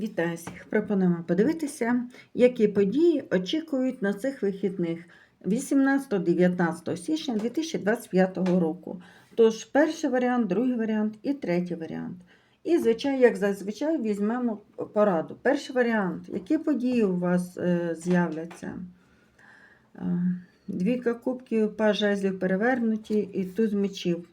Вітаю всіх! Пропонуємо подивитися, які події очікують на цих вихідних 18-19 січня 2025 року. Тож, перший варіант, другий варіант і третій варіант. І, звичайно, як зазвичай, візьмемо пораду. Перший варіант. Які події у вас е, з'являться? Е, Двійка кубків, паж жезлів перевернуті і туз мечів.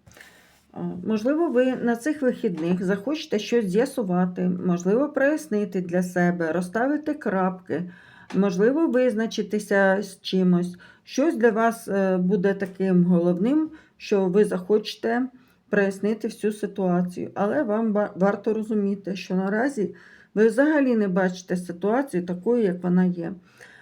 Можливо, ви на цих вихідних захочете щось з'ясувати, можливо, прояснити для себе, розставити крапки, можливо, визначитися з чимось. Щось для вас е, буде таким головним, що ви захочете прояснити всю ситуацію. Але вам варто розуміти, що наразі ви взагалі не бачите ситуацію такою, як вона є.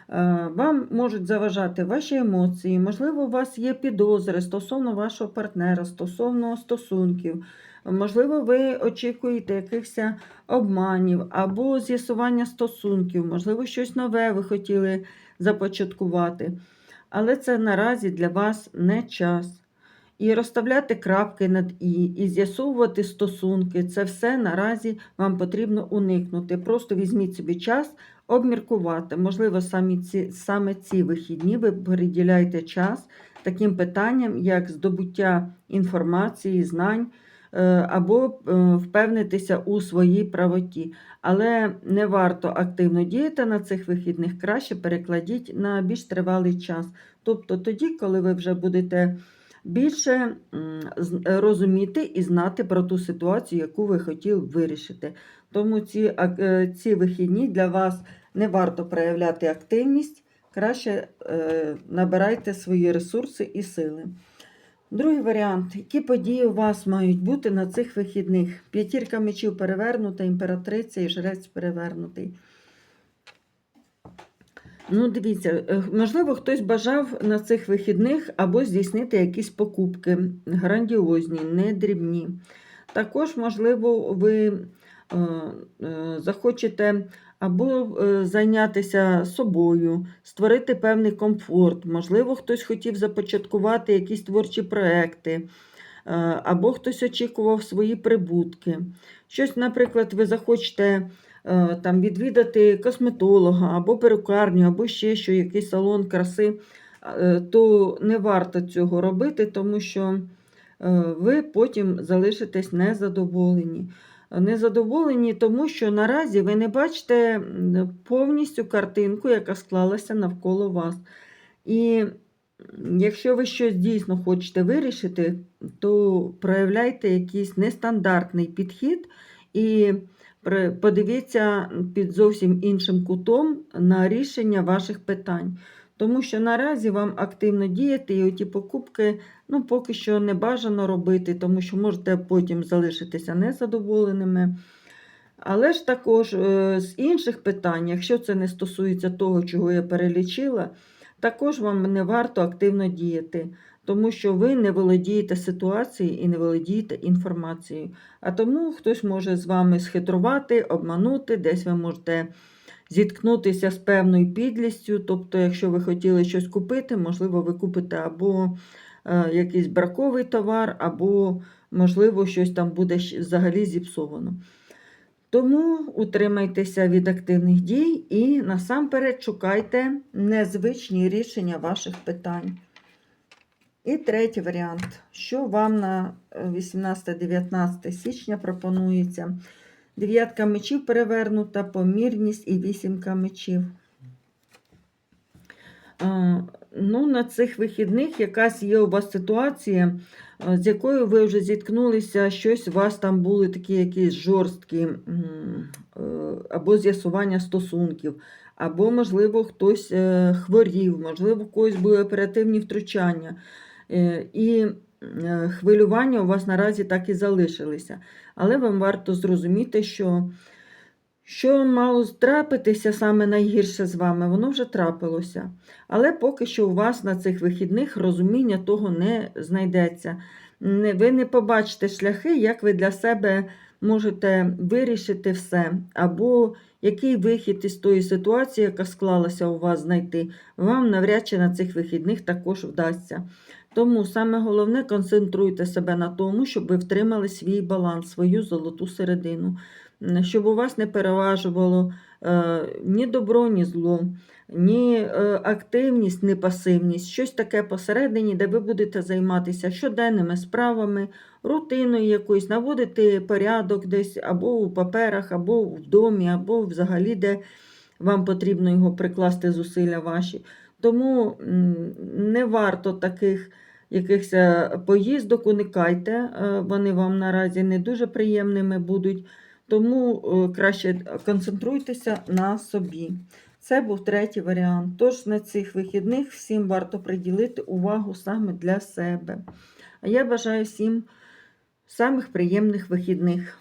Е, Вам можуть заважати ваші емоції, можливо, у вас є підозри стосовно вашого партнера, стосовно стосунків. Можливо, ви очікуєте якихось обманів або з'ясування стосунків, можливо, щось нове ви хотіли започаткувати. Але це наразі для вас не час. І розставляти крапки над І, і з'ясовувати стосунки це все наразі вам потрібно уникнути. Просто візьміть собі час обміркувати. Можливо, самі ці, саме ці вихідні ви приділяєте час таким питанням, як здобуття інформації, знань е, або е, впевнитися у своїй правоті. Але не варто активно діяти на цих вихідних, краще перекладіть на більш тривалий час. Тобто тоді, коли ви вже будете більше розуміти і знати про ту ситуацію, яку ви хотіли вирішити. Тому ці, е, ці вихідні для вас не варто проявляти активність, краще е, набирайте свої ресурси і сили. Другий варіант. Які події у вас мають бути на цих вихідних? П'ятірка мечів перевернута, імператриця і жрець перевернутий. Ну, дивіться, е, можливо, хтось бажав на цих вихідних або здійснити якісь покупки грандіозні, не дрібні. Також, можливо, ви е, е, захочете або зайнятися собою, створити певний комфорт. Можливо, хтось хотів започаткувати якісь творчі проекти, або хтось очікував свої прибутки. Щось, наприклад, ви захочете там, відвідати косметолога, або перукарню, або ще що, якийсь салон краси, е, то не варто цього робити, тому що е, ви потім залишитесь незадоволені. Незадоволені, тому що наразі ви не бачите повністю картинку, яка склалася навколо вас. І якщо ви щось дійсно хочете вирішити, то проявляйте якийсь нестандартний підхід і подивіться під зовсім іншим кутом на рішення ваших питань. Тому що наразі вам активно діяти, і оті покупки ну, поки що не бажано робити, тому що можете потім залишитися незадоволеними. Але ж також е, з інших питань, якщо це не стосується того, чого я перелічила, також вам не варто активно діяти, тому що ви не володієте ситуацією і не володієте інформацією. А тому хтось може з вами схитрувати, обманути, десь ви можете зіткнутися з певною підлістю. Тобто, якщо ви хотіли щось купити, можливо, ви купите або е, якийсь браковий товар, або, можливо, щось там буде взагалі зіпсовано. Тому утримайтеся від активних дій і насамперед шукайте незвичні рішення ваших питань. І третій варіант. Що вам на е, 18-19 січня пропонується? Дев'ятка мечів перевернута, помірність і вісімка мечів. Е, Ну, на цих вихідних якась є у вас ситуація, е, з якою ви вже зіткнулися, щось у вас там були такі якісь жорсткі, е, або з'ясування стосунків, або, можливо, хтось е, хворів, можливо, у когось були оперативні втручання. Е, І е, хвилювання у вас наразі так і залишилися. Але вам варто зрозуміти, що що мало трапитися саме найгірше з вами, воно вже трапилося. Але поки що у вас на цих вихідних розуміння того не знайдеться. Ви не побачите шляхи, як ви для себе можете вирішити все, або який вихід із тої ситуації, яка склалася у вас знайти, вам навряд чи на цих вихідних також вдасться. Тому саме головне концентруйте себе на тому, щоб ви втримали свій баланс, свою золоту середину. Щоб у вас не переважувало е, ні добро, ні зло, ні е, активність, ні пасивність, щось таке посередині, де ви будете займатися щоденними справами, рутиною якоюсь, наводити порядок десь або у паперах, або в домі, або взагалі, де вам потрібно його прикласти зусилля ваші. Тому не варто таких якихось е, поїздок, уникайте, вони вам наразі не дуже приємними будуть. Тому е, краще концентруйтеся на собі. Це був третій варіант. Тож на цих вихідних всім варто приділити увагу саме для себе. А я бажаю всім самих приємних вихідних.